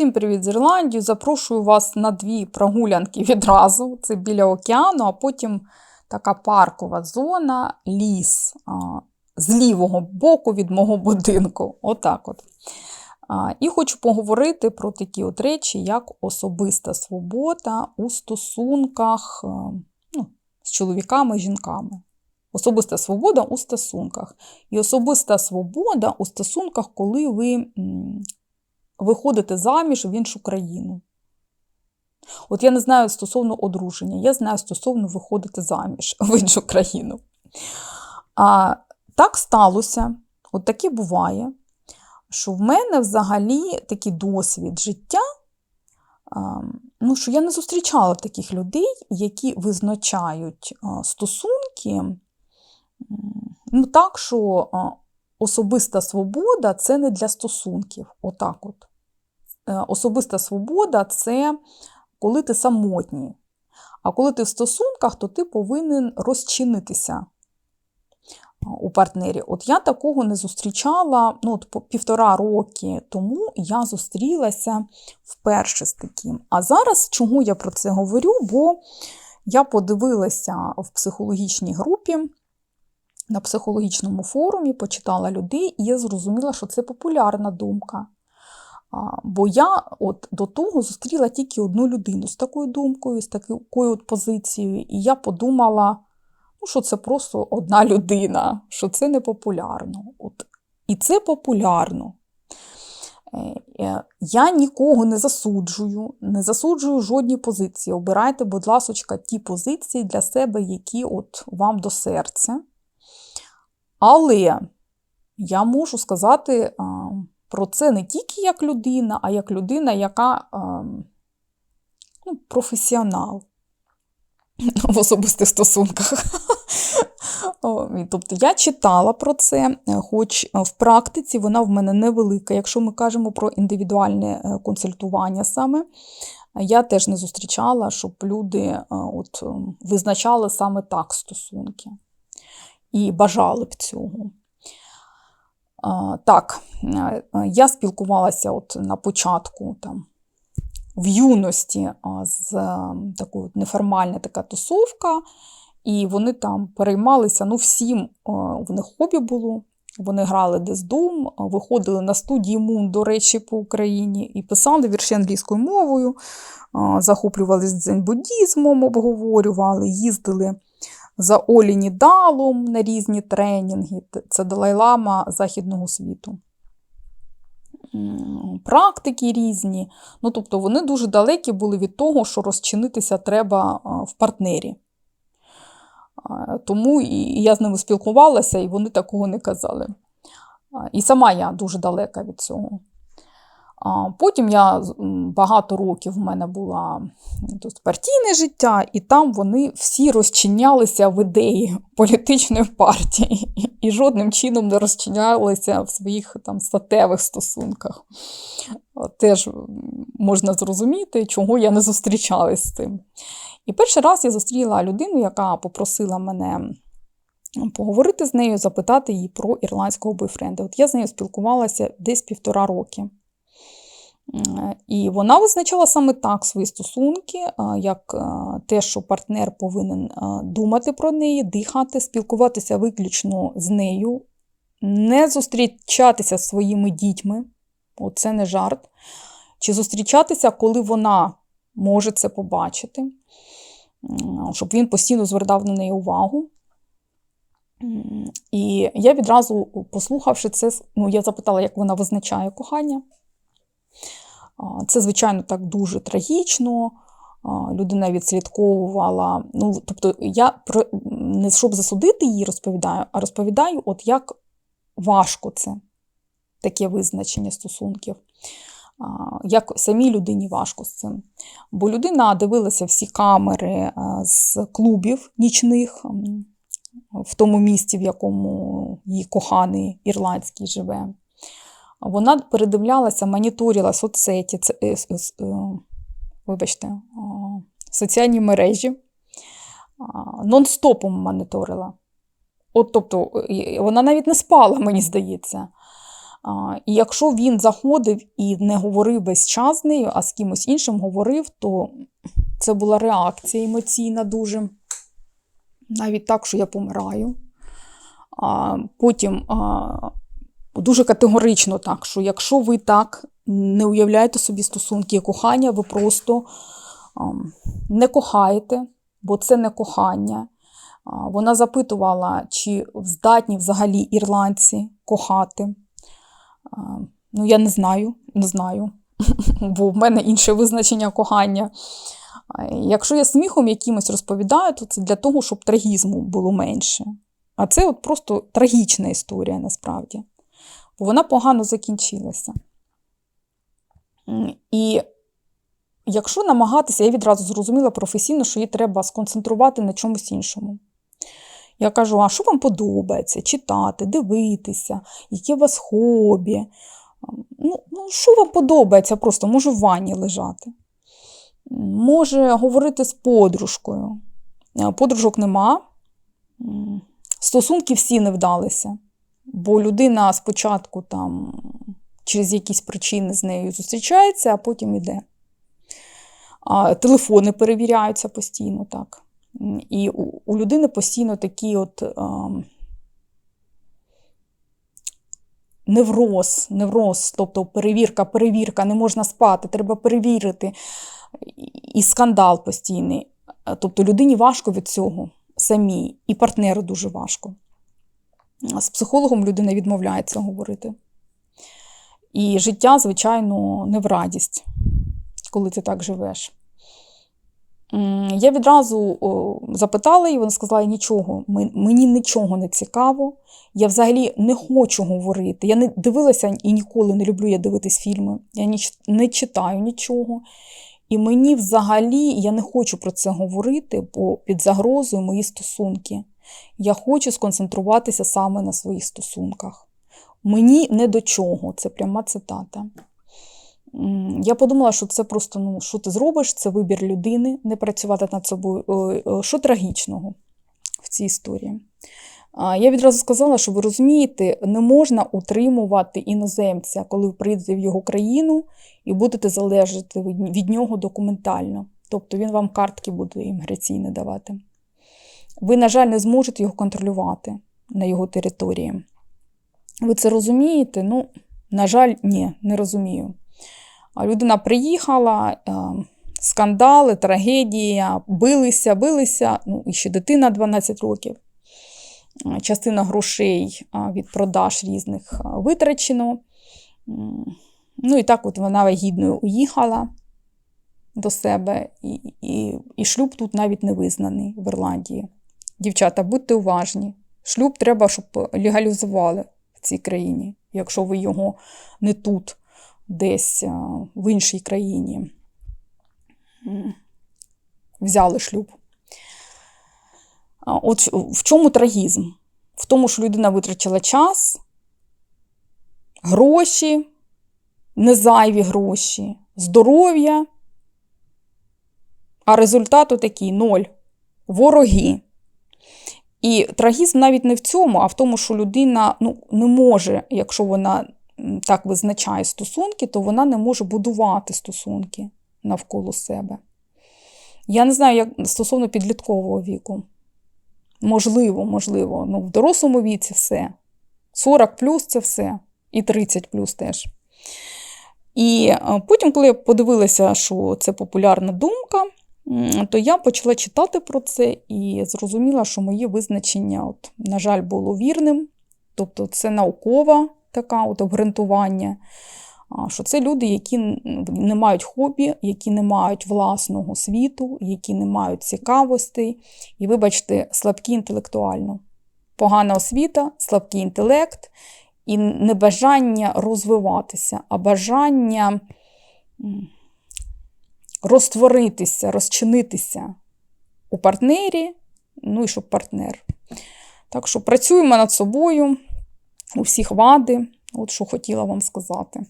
Всім привіт з Ірландії. Запрошую вас на дві прогулянки відразу. Це біля океану, а потім така паркова зона, ліс з лівого боку від мого будинку. Отак от. І хочу поговорити про такі от речі, як особиста свобода у стосунках ну, з чоловіками і жінками. Особиста свобода у стосунках. І особиста свобода у стосунках, коли ви м, виходите заміж в іншу країну. От я не знаю стосовно одруження, я знаю стосовно виходити заміж в іншу країну. А так сталося, от таке буває, що в мене взагалі такий досвід життя, ну, що я не зустрічала таких людей, які визначають стосунки ну, так, що особиста свобода це не для стосунків. Отак от. Е, Особиста свобода це коли ти самотній. А коли ти в стосунках, то ти повинен розчинитися у партнері. От я такого не зустрічала ну, от півтора роки тому я зустрілася вперше з таким. А зараз чому я про це говорю? Бо я подивилася в психологічній групі. На психологічному форумі почитала людей, і я зрозуміла, що це популярна думка. Бо я от до того зустріла тільки одну людину з такою думкою, з такою от позицією, і я подумала, ну, що це просто одна людина, що це не популярно. От. І це популярно. Е, е, Я нікого не засуджую, не засуджую жодні позиції. Обирайте, будь ласка, ті позиції для себе, які от вам до серця. Але я можу сказати про це не тільки як людина, а як людина, яка а, ну, професіонал в особистих стосунках. Тобто я читала про це, хоч в практиці вона в мене невелика. Якщо ми кажемо про індивідуальне е, консультування саме, я теж не зустрічала, щоб люди от, визначали саме так стосунки і бажали б цього. Так, я спілкувалася от на початку там, в юності з такою неформальна така тусовка, і вони там переймалися ну, всім, в них хобі було. Вони грали десь дум, виходили на студії Мун, до речі, по Україні, і писали вірші англійською мовою, захоплювалися дзень-буддізмом, обговорювали, їздили за Оліні Далом на різні тренінги. Це Далай-Лама Західного світу. Практики різні. Ну, Тобто вони дуже далекі були від того, що розчинитися треба в партнері. Тому і я з ними спілкувалася, і вони такого не казали. І сама я дуже далека від цього. Потім я багато років в мене була тут, партійне життя, і там вони всі розчинялися в ідеї політичної партії і жодним чином не розчинялися в своїх там статевих стосунках. Теж можна зрозуміти, чого я не зустрічалася з цим. І перший раз я зустріла людину, яка попросила мене поговорити з нею, запитати її про ірландського бойфренда. От я з нею спілкувалася десь півтора роки. І вона визначала саме так свої стосунки, як те, що партнер повинен думати про неї, дихати, спілкуватися виключно з нею, не зустрічатися з своїми дітьми, оце не жарт, чи зустрічатися, коли вона може це побачити, щоб він постійно звертав на неї увагу. І я відразу, послухавши це, ну, я запитала, як вона визначає кохання. Це, звичайно, так дуже трагічно. Людина відслідковувала. Ну, Тобто, я не щоб засудити її, розповідаю, а розповідаю, от як важко це таке визначення стосунків. Як самій людині важко з цим. Бо людина дивилася всі камери з клубів нічних в тому місті, в якому її коханий ірландський живе. Вона передивлялася, моніторила соцсеті, це, е, е, вибачте, соціальні мережі, нон-стопом моніторила. От, Тобто, вона навіть не спала, мені здається. А, І якщо він заходив і не говорив весь час з нею, а з кимось іншим говорив, то це була реакція емоційна дуже. Навіть так, що я помираю. А Потім а, дуже категорично так, що якщо ви так не уявляєте собі стосунки і кохання, ви просто не кохаєте, бо це не кохання. Вона запитувала, чи здатні взагалі ірландці кохати. Ну, я не знаю, не знаю, бо в мене інше визначення кохання. Якщо я сміхом якимось розповідаю, то це для того, щоб трагізму було менше. А це от просто трагічна історія насправді. Вона погано закінчилася. І якщо намагатися, я відразу зрозуміла професійно, що її треба сконцентрувати на чомусь іншому. Я кажу, а що вам подобається? Читати, дивитися, які у вас хобі? Ну, ну, що вам подобається? Просто можу в ванні лежати. Може говорити з подружкою. Подружок нема. Стосунки всі не вдалися, бо людина спочатку там через якісь причини з нею зустрічається, а потім іде. А телефони перевіряються постійно так. І у, у людини постійно такі от а, невроз, невроз, тобто перевірка, перевірка, не можна спати, треба перевірити. І скандал постійний. Тобто людині важко від цього самій, і партнеру дуже важко. З психологом людина відмовляється говорити. І життя, звичайно, не в радість, коли ти так живеш. Я відразу запитала її, вона сказала, нічого, мені нічого не цікаво. Я взагалі не хочу говорити. Я не дивилася і ніколи не люблю я дивитись фільми. Я не читаю нічого. І мені взагалі я не хочу про це говорити, бо під загрозою мої стосунки. Я хочу сконцентруватися саме на своїх стосунках. Мені не до чого, це пряма цитата. Я подумала, що це просто, ну, що ти зробиш, це вибір людини, не працювати над собою. Е, Що трагічного в цій історії? Я відразу сказала, що ви розумієте, не можна утримувати іноземця, коли ви прийдете в його країну і будете залежати від- нього документально. Тобто він вам картки буде імміграційні давати. Ви, на жаль, не зможете його контролювати на його території. Ви це розумієте? Ну, на жаль, ні, не розумію. Людина приїхала, е, скандали, трагедія, билися, билися, ну, і ще дитина 12 років. Е, Частина грошей від продаж різних витрачено. Ну і так от вона вагітною уїхала до себе, і, і, і шлюб тут навіть не визнаний в Ірландії. Дівчата, будьте уважні. Шлюб треба, щоб легалізували в цій країні, якщо ви його не тут, десь в іншій країні взяли шлюб. От в- чому трагізм? В тому, що людина витрачала час, гроші, незайві гроші, здоров'я, а результату такий ноль. Вороги. І трагізм навіть не в цьому, а в тому, що людина ну, не може, якщо вона так визначає стосунки, то вона не може будувати стосунки навколо себе. Я не знаю, як стосовно підліткового віку. Можливо, можливо. Ну, в дорослому віці все. 40 плюс це все. І 30 плюс теж. І е, потім, коли я подивилася, що це популярна думка, то я почала читати про це і зрозуміла, що моє визначення, от, на жаль, було вірним. Тобто це наукова така от обґрунтування, що це люди, які не мають хобі, які не мають власного світу, які не мають цікавостей, і, вибачте, слабкі інтелектуально. Погана освіта, слабкий інтелект і небажання розвиватися, а бажання розтворитися, розчинитися у партнері, ну і щоб партнер. Так що працюємо над собою, у всіх вади, от що хотіла вам сказати.